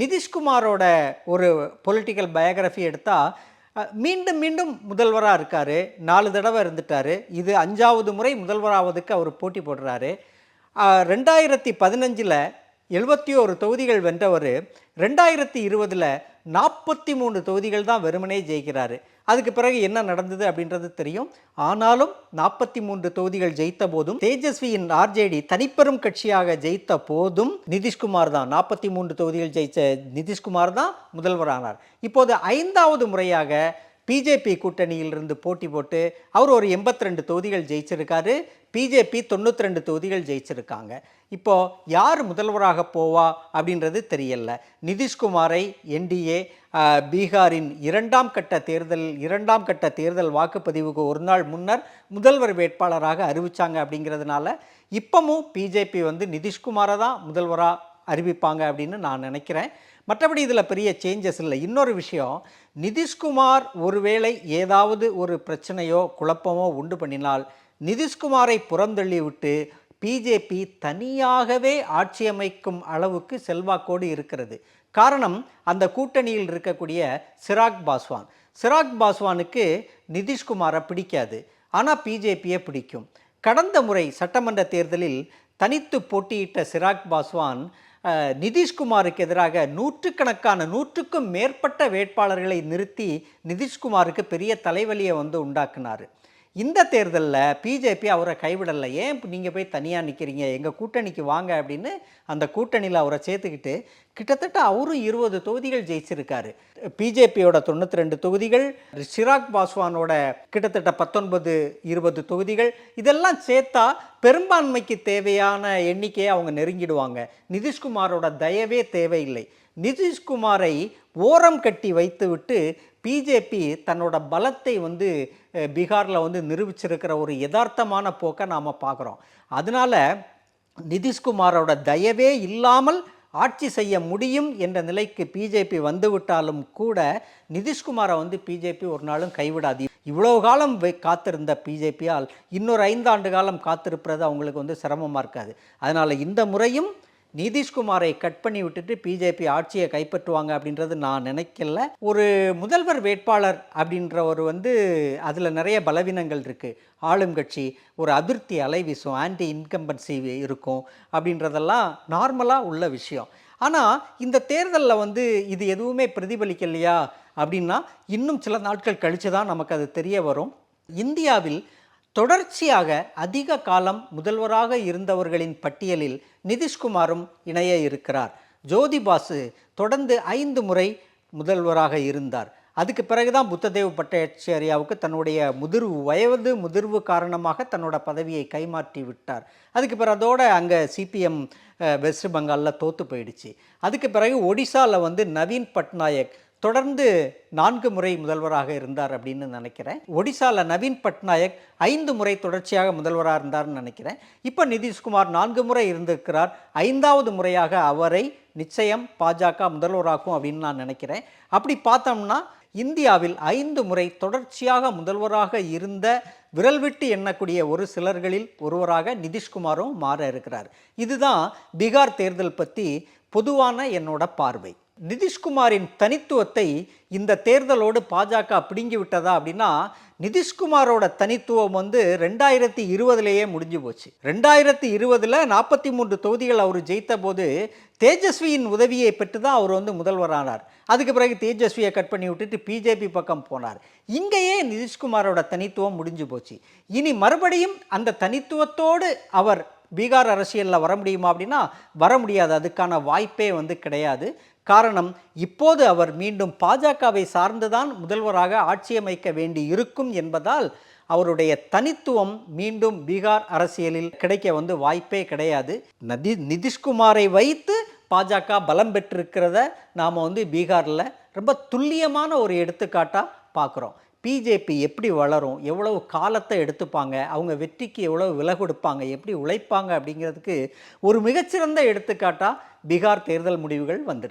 நிதிஷ்குமாரோட ஒரு political biography எடுத்தால் மீண்டும் மீண்டும் முதல்வராக இருக்கார். நாலு தடவை இருந்துட்டார். இது அஞ்சாவது முறை முதல்வராவதுக்கு அவர் போட்டி போடுறாரு. ரெண்டாயிரத்தி பதினஞ்சில் எழுபத்தி ஒரு தொகுதிகள் வென்றவர் ரெண்டாயிரத்தி இருபதில் நாற்பத்தி மூணு தொகுதிகள் தான் வெறுமனே ஜெயிக்கிறாரு. அதுக்கு பிறகு என்ன நடந்தது அப்படின்றது தெரியும். ஆனாலும் நாற்பத்தி மூன்று தொகுதிகள் ஜெயித்த போதும் தேஜஸ்வியின் ஆர்ஜேடி தனிப்பெரும் கட்சியாக ஜெயித்த போதும் நிதிஷ்குமார் தான் நாற்பத்தி மூன்று தொகுதிகள் ஜெயித்த நிதிஷ்குமார் தான் முதல்வரானார். இப்போது ஐந்தாவது முறையாக பிஜேபி கூட்டணியிலிருந்து போட்டி போட்டு அவர் ஒரு எண்பத்தி ரெண்டு தொகுதிகள் ஜெயிச்சிருக்காரு. பிஜேபி தொண்ணூற்றி ரெண்டு தொகுதிகள் ஜெயிச்சிருக்காங்க. இப்போது யார் முதல்வராக போவா அப்படின்றது தெரியல. நிதிஷ்குமாரை என்டிஏ பீகாரின் இரண்டாம் கட்ட தேர்தல் இரண்டாம் கட்ட தேர்தல் வாக்குப்பதிவுக்கு ஒரு நாள் முன்னர் முதல்வர் வேட்பாளராக அறிவித்தாங்க அப்படிங்கிறதுனால இப்பவும் பிஜேபி வந்து நிதிஷ்குமாரை தான் முதல்வராக அறிவிப்பாங்க அப்படின்னு நான் நினைக்கிறேன். மற்றபடி இதில் பெரிய சேஞ்சஸ் இல்லை. இன்னொரு விஷயம் நிதிஷ்குமார் ஒருவேளை ஏதாவது ஒரு பிரச்சனையோ குழப்பமோ உண்டு பண்ணினால் நிதிஷ்குமாரை புறந்தள்ளிவிட்டு பிஜேபி தனியாகவே ஆட்சி அமைக்கும் அளவுக்கு செல்வாக்கோடு இருக்கிறது. காரணம் அந்த கூட்டணியில் இருக்கக்கூடிய சிராக் பாஸ்வான். சிராக் பாஸ்வானுக்கு நிதிஷ்குமாரை பிடிக்காது. ஆனால் பிஜேபியை பிடிக்கும். கடந்த முறை சட்டமன்ற தேர்தலில் தனித்து போட்டியிட்ட சிராக் பாஸ்வான் நிதிஷ்குமாருக்கு எதிராக நூற்றுக்கணக்கான நூற்றுக்கும் மேற்பட்ட வேட்பாளர்களை நிறுத்தி நிதிஷ்குமாருக்கு பெரிய தலைவலியை வந்து உண்டாக்குனார். இந்த தேர்தலில் பிஜேபி அவரை கைவிடலை. ஏன் நீங்கள் போய் தனியாக நிற்கிறீங்க எங்கள் கூட்டணிக்கு வாங்க அப்படின்னு அந்த கூட்டணியில் அவரை சேர்த்துக்கிட்டு கிட்டத்தட்ட அவரும் இருபது தொகுதிகள் ஜெயிச்சிருக்காரு. பிஜேபியோட தொண்ணூற்றி ரெண்டு தொகுதிகள் சிராக் பாஸ்வானோட கிட்டத்தட்ட பத்தொன்பது இருபது தொகுதிகள் இதெல்லாம் சேர்த்தா பெரும்பான்மைக்கு தேவையான எண்ணிக்கையை அவங்க நெருங்கிடுவாங்க. நிதிஷ்குமாரோட தயவே தேவையில்லை. நிதிஷ்குமாரை ஓரம் கட்டி வைத்துவிட்டு பிஜேபி தன்னோட பலத்தை வந்து பீகாரில் வந்து நிரூபிச்சிருக்கிற ஒரு யதார்த்தமான போக்கை நாம் பார்க்குறோம். அதனால நிதிஷ்குமாரோட தயவே இல்லாமல் ஆட்சி செய்ய முடியும் என்ற நிலைக்கு பிஜேபி வந்துவிட்டாலும் கூட நிதிஷ்குமாரை வந்து பிஜேபி ஒரு நாளும் கைவிடாது. இவ்வளோ காலம் காத்திருந்த பிஜேபியால் இன்னொரு ஐந்தாண்டு காலம் காத்திருப்பது அவங்களுக்கு வந்து சிரமமாக இருக்காது. அதனால் இந்த முறையும் நிதிஷ்குமாரை கட் பண்ணி விட்டுட்டு பிஜேபி ஆட்சியை கைப்பற்றுவாங்க அப்படின்றது நான் நினைக்கல. ஒரு முதல்வர் வேட்பாளர் அப்படின்றவர் வந்து அதில் நிறைய பலவீனங்கள் இருக்குது ஆளும் கட்சி ஒரு அதிருப்தி அலை வீசும் ஆன்டி இன்கம்பன்சி இருக்கும் அப்படின்றதெல்லாம் நார்மலாக உள்ள விஷயம். ஆனால் இந்த தேர்தலில் வந்து இது எதுவுமே பிரதிபலிக்கலையா அப்படின்னா இன்னும் சில நாட்கள் கழித்து தான் நமக்கு அது தெரிய வரும். இந்தியாவில் தொடர்ச்சியாக அதிக காலம் முதல்வராக இருந்தவர்களின் பட்டியலில் நிதிஷ்குமாரும் இணைய இருக்கிறார். ஜோதி பாசு தொடர்ந்து ஐந்து முறை முதல்வராக இருந்தார். அதுக்கு பிறகுதான் புத்ததேவ் பட்டாச்சாரியாவுக்கு தன்னுடைய முதிர்வு வயது முதிர்வு காரணமாக தன்னோட பதவியை கைமாற்றி விட்டார். அதுக்கு பிறகு அதோட அங்கே சிபிஎம் வெஸ்ட் பெங்காலில் தோற்று போயிடுச்சு. அதுக்கு பிறகு ஒடிசாவில் வந்து நவீன் பட்நாயக் தொடர்ந்து நான்கு முறை முதல்வராக இருந்தார் அப்படின்னு நினைக்கிறேன். ஒடிசால நவீன் பட்நாயக் ஐந்து முறை தொடர்ச்சியாக முதல்வராக இருந்தார்னு நினைக்கிறேன். இப்போ நிதிஷ்குமார் நான்கு முறை இருந்திருக்கிறார். ஐந்தாவது முறையாக அவரை நிச்சயம் பாஜக முதல்வராக்கும் அப்படின்னு நான் நினைக்கிறேன். அப்படி பார்த்தோம்னா இந்தியாவில் ஐந்து முறை தொடர்ச்சியாக முதல்வராக இருந்த விரல் விட்டு எண்ணக்கூடிய ஒரு சிலர்களில் ஒருவராக நிதிஷ்குமாரும் மாற இருக்கிறார். இதுதான் பீகார் தேர்தல் பற்றி பொதுவான என்னோட பார்வை. நிதிஷ்குமாரின் தனித்துவத்தை இந்த தேர்தலோடு பாஜக பிடுங்கி விட்டதா அப்படின்னா நிதிஷ்குமாரோட தனித்துவம் வந்து ரெண்டாயிரத்தி இருபதுலேயே முடிஞ்சு போச்சு. ரெண்டாயிரத்தி இருபதில் நாற்பத்தி மூன்று தொகுதிகள் அவர் ஜெயித்த போது தேஜஸ்வியின் உதவியை பெற்று தான் அவர் வந்து முதல்வரானார் அதுக்கு பிறகு தேஜஸ்வியை கட் பண்ணி விட்டுட்டு பிஜேபி பக்கம் போனார். இங்கேயே நிதிஷ்குமாரோட தனித்துவம் முடிஞ்சு போச்சு. இனி மறுபடியும் அந்த தனித்துவத்தோடு அவர் பீகார் அரசியலில் வர முடியுமா அப்படின்னா வர முடியாது. அதுக்கான வாய்ப்பே வந்து கிடையாது. காரணம் இப்போது அவர் மீண்டும் பாஜகவை சார்ந்துதான் முதல்வராக ஆட்சியமைக்க வேண்டி இருக்கும் என்பதால் அவருடைய தனித்துவம் மீண்டும் பீகார் அரசியலில் கிடைக்க வந்து வாய்ப்பே கிடையாது. நதி நிதிஷ்குமாரை வைத்து பாஜக பலம் பெற்றிருக்கிறத நாம் வந்து பீகாரில் ரொம்ப துல்லியமான ஒரு எடுத்துக்காட்டாக பார்க்குறோம் பிஜேபி எப்படி வளரும் எவ்வளவு காலத்தை எடுத்துப்பாங்க அவங்க வெற்றிக்கு எவ்வளவு விலை கொடுப்பாங்க எப்படி உழைப்பாங்க அப்படிங்கிறதுக்கு ஒரு மிகச்சிறந்த எடுத்துக்காட்டாக பீகார் தேர்தல் முடிவுகள் வந்திருக்கு.